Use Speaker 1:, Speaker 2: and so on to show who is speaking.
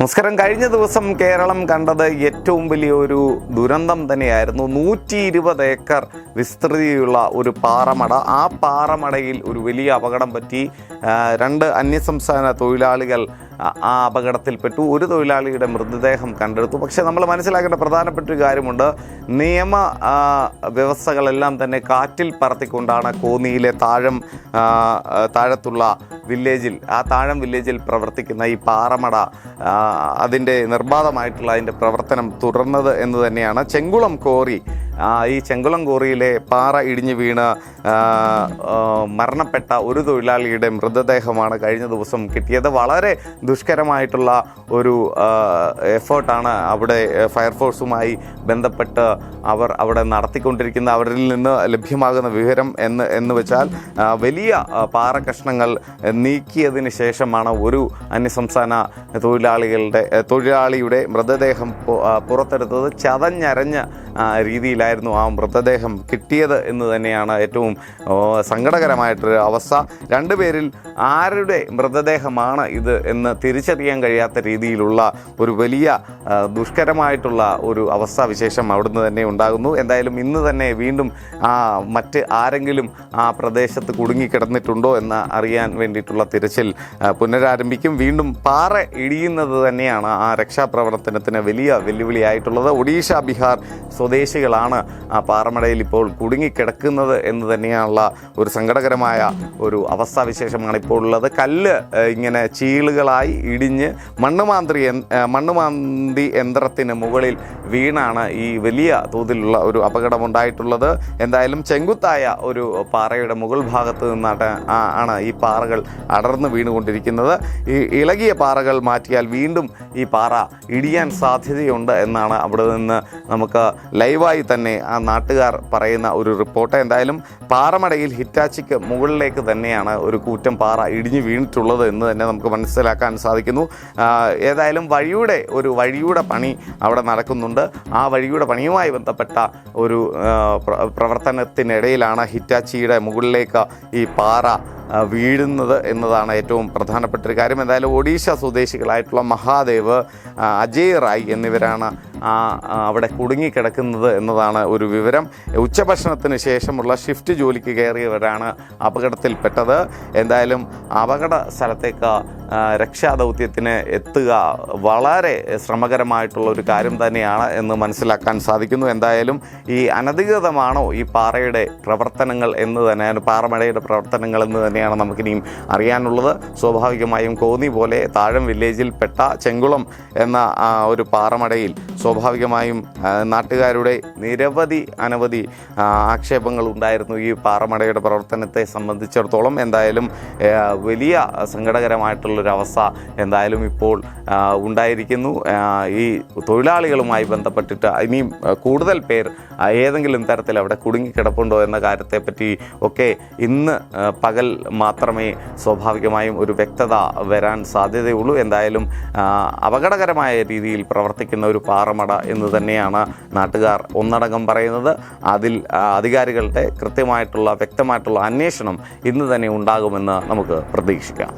Speaker 1: നമസ്കാരം. കഴിഞ്ഞ ദിവസം കേരളം കണ്ടത് ഏറ്റവും വലിയ ഒരു ദുരന്തം തന്നെയായിരുന്നു. നൂറ്റി ഇരുപത് ഏക്കർ വിസ്തൃതിയുള്ള ഒരു പാറമട. ആ പാറമടയിൽ ഒരു വലിയ അപകടം പറ്റി. രണ്ട് അന്യസംസ്ഥാന തൊഴിലാളികൾ ആ- അപകടത്തിൽപ്പെട്ടു. ഒരു തൊഴിലാളിയുടെ മൃതദേഹം കണ്ടെടുത്തു. പക്ഷേ നമ്മൾ മനസ്സിലാക്കേണ്ട പ്രധാനപ്പെട്ട ഒരു കാര്യമുണ്ട്. നിയമ വ്യവസ്ഥകളെല്ലാം തന്നെ കാറ്റിൽ പറത്തിക്കൊണ്ടാണ് കോന്നിയിലെ താഴം താഴത്തുള്ള വില്ലേജിൽ ആ താഴം വില്ലേജിൽ പ്രവർത്തിക്കുന്ന ഈ പാറമട അതിന്റെ നിർബാധമായിട്ടുള്ള അതിന്റെ പ്രവർത്തനം തുടർന്നത് എന്ന് തന്നെയാണ്. ചെങ്കുളം കോറി ഈ ചെങ്കുളം കോറിയിലെ പാറ ഇടിഞ്ഞു വീണ് മരണപ്പെട്ട ഒരു തൊഴിലാളിയുടെ മൃതദേഹമാണ് കഴിഞ്ഞ ദിവസം കിട്ടിയത്. വളരെ ദുഷ്കരമായിട്ടുള്ള ഒരു എഫേർട്ടാണ് അവിടെ ഫയർഫോഴ്സുമായി ബന്ധപ്പെട്ട് അവർ അവിടെ നടത്തിക്കൊണ്ടിരിക്കുന്ന അവരിൽ നിന്ന് ലഭ്യമാകുന്ന വിവരം എന്ന് എന്ന് വെച്ചാൽ വലിയ പാറ കഷ്ണങ്ങൾ നീക്കിയതിന് ശേഷമാണ് ഒരു അന്യസംസ്ഥാന തൊഴിലാളികളുടെ തൊഴിലാളിയുടെ മൃതദേഹം പുറത്തെടുത്തത്. ചതഞ്ഞരഞ്ഞ രീതിയിലായിരുന്നു ആ മൃതദേഹം കിട്ടിയത് എന്ന് തന്നെയാണ് ഏറ്റവും സങ്കടകരമായിട്ടൊരു അവസ്ഥ. രണ്ടുപേരിൽ ആരുടെ മൃതദേഹമാണ് ഇത് എന്ന് തിരിച്ചറിയാൻ കഴിയാത്ത രീതിയിലുള്ള ഒരു വലിയ ദുഷ്കരമായിട്ടുള്ള ഒരു അവസ്ഥാവിശേഷം അവിടുന്ന് തന്നെ ഉണ്ടാകുന്നു. എന്തായാലും ഇന്ന് തന്നെ വീണ്ടും ആ മറ്റ് ആരെങ്കിലും ആ പ്രദേശത്ത് കുടുങ്ങിക്കിടന്നിട്ടുണ്ടോ എന്ന് അറിയാൻ വേണ്ടിയിട്ടുള്ള തിരച്ചിൽ പുനരാരംഭിക്കും. വീണ്ടും പാറ ഇടിയുന്നത് തന്നെയാണ് ആ രക്ഷാപ്രവർത്തനത്തിന് വലിയ വെല്ലുവിളിയായിട്ടുള്ളത്. ഒഡീഷ ബീഹാർ സ്വദേശികളാണ് ആ പാറമടയിൽ ഇപ്പോൾ കുടുങ്ങിക്കിടക്കുന്നത് എന്ന് തന്നെയാണുള്ള ഒരു സങ്കടകരമായ ഒരു അവസ്ഥാവിശേഷമാണ് ഇപ്പോൾ ഉള്ളത്. കല്ല് ഇങ്ങനെ ചീളുകളായി ഇടിഞ്ഞ് ഏഹ്, മണ്ണുമാന്തി യന്ത്രത്തിന് മുകളിൽ വീണാണ് ഈ വലിയ തോതിലുള്ള ഒരു അപകടമുണ്ടായിട്ടുള്ളത്. എന്തായാലും ചെങ്കുത്തായ ഒരു പാറയുടെ മുകൾ ഭാഗത്ത് നിന്നാണ് ആണ് ഈ പാറകൾ അടർന്നു വീണുകൊണ്ടിരിക്കുന്നത്. ഈ ഇളകിയ പാറകൾ മാറ്റിയാൽ വീണ്ടും ഈ പാറ ഇടിയാൻ സാധ്യതയുണ്ട് എന്നാണ് അവിടെ നിന്ന് നമുക്ക് ലൈവായി തന്നെ ആ നാട്ടുകാർ പറയുന്ന ഒരു റിപ്പോർട്ട്. എന്തായാലും പാറമടയിൽ ഹിറ്റാച്ചിക്ക് മുകളിലേക്ക് തന്നെയാണ് ഒരു കൂറ്റം പാറ ഇടിഞ്ഞു വീണിട്ടുള്ളത് എന്ന് തന്നെ നമുക്ക് മനസ്സിലാക്കാൻ സാധിക്കുന്നു. ഏതായാലും വഴിയുടെ ഒരു വഴിയുടെ പണി അവിടെ നടക്കുന്നുണ്ട്. ആ വഴിയുടെ പണിയുമായി ബന്ധപ്പെട്ട ഒരു പ്രവർത്തനത്തിനിടയിലാണ് ഹിറ്റാച്ചിയുടെ മുകളിലേക്ക് ഈ പാറ വീഴുന്നത് എന്നതാണ് ഏറ്റവും പ്രധാനപ്പെട്ട ഒരു കാര്യം. എന്തായാലും ഒഡീഷ സ്വദേശികളായിട്ടുള്ള മഹാദേവ് അജയ് റായ് എന്നിവരാണ് ആ, അവിടെ കുടുങ്ങിക്കിടക്കുന്നത് എന്നതാണ് ഒരു വിവരം. ഉച്ചഭക്ഷണത്തിന് ശേഷമുള്ള ഷിഫ്റ്റ് ജോലിക്ക് കയറിയവരാണ് അപകടത്തിൽപ്പെട്ടത്. എന്തായാലും അപകട സ്ഥലത്തേക്ക് രക്ഷാദൗത്യത്തിന് എത്തുക വളരെ ശ്രമകരമായിട്ടുള്ള ഒരു കാര്യം തന്നെയാണ് എന്ന് മനസ്സിലാക്കാൻ സാധിക്കുന്നു. എന്തായാലും ഈ അനധികൃതമാണോ ഈ പാറയുടെ പ്രവർത്തനങ്ങൾ എന്ന് തന്നെയാണ് പാറമഴയുടെ പ്രവർത്തനങ്ങൾ എന്ന് തന്നെയാണ് നമുക്കിനിയും അറിയാനുള്ളത്. സ്വാഭാവികമായും കോന്നി പോലെ താഴം വില്ലേജിൽ പെട്ട ചെങ്കുളം എന്ന ഒരു പാറമടയിൽ സ്വാഭാവികമായും നാട്ടുകാരുടെ നിരവധി അനവധി ആക്ഷേപങ്ങൾ ഉണ്ടായിരുന്നു ഈ പാറമടയുടെ പ്രവർത്തനത്തെ സംബന്ധിച്ചിടത്തോളം. എന്തായാലും വലിയ സങ്കടകരമായിട്ടുള്ളൊരു അവസ്ഥ എന്തായാലും ഇപ്പോൾ ഉണ്ടായിരിക്കുന്നു. ഈ തൊഴിലാളികളുമായി ബന്ധപ്പെട്ടിട്ട് ഇനിയും കൂടുതൽ പേർ ഏതെങ്കിലും തരത്തിൽ അവിടെ കുടുങ്ങിക്കിടപ്പുണ്ടോ എന്ന കാര്യത്തെപ്പറ്റി ഒക്കെ ഇന്ന് പകൽ മാത്രമേ സ്വാഭാവികമായും ഒരു വ്യക്തത വരാൻ സാധ്യതയുള്ളൂ. എന്തായാലും അപകടകരമായ രീതിയിൽ പ്രവർത്തിക്കുന്ന ഒരു പാറമട എന്ന് തന്നെയാണ് നാട്ടുകാർ ഒന്നടങ്കം പറയുന്നത്. അതിൽ അധികാരികളുടെ കൃത്യമായിട്ടുള്ള വ്യക്തമായിട്ടുള്ള അന്വേഷണം ഇന്ന് തന്നെ ഉണ്ടാകുമെന്ന് നമുക്ക് പ്രതീക്ഷിക്കാം.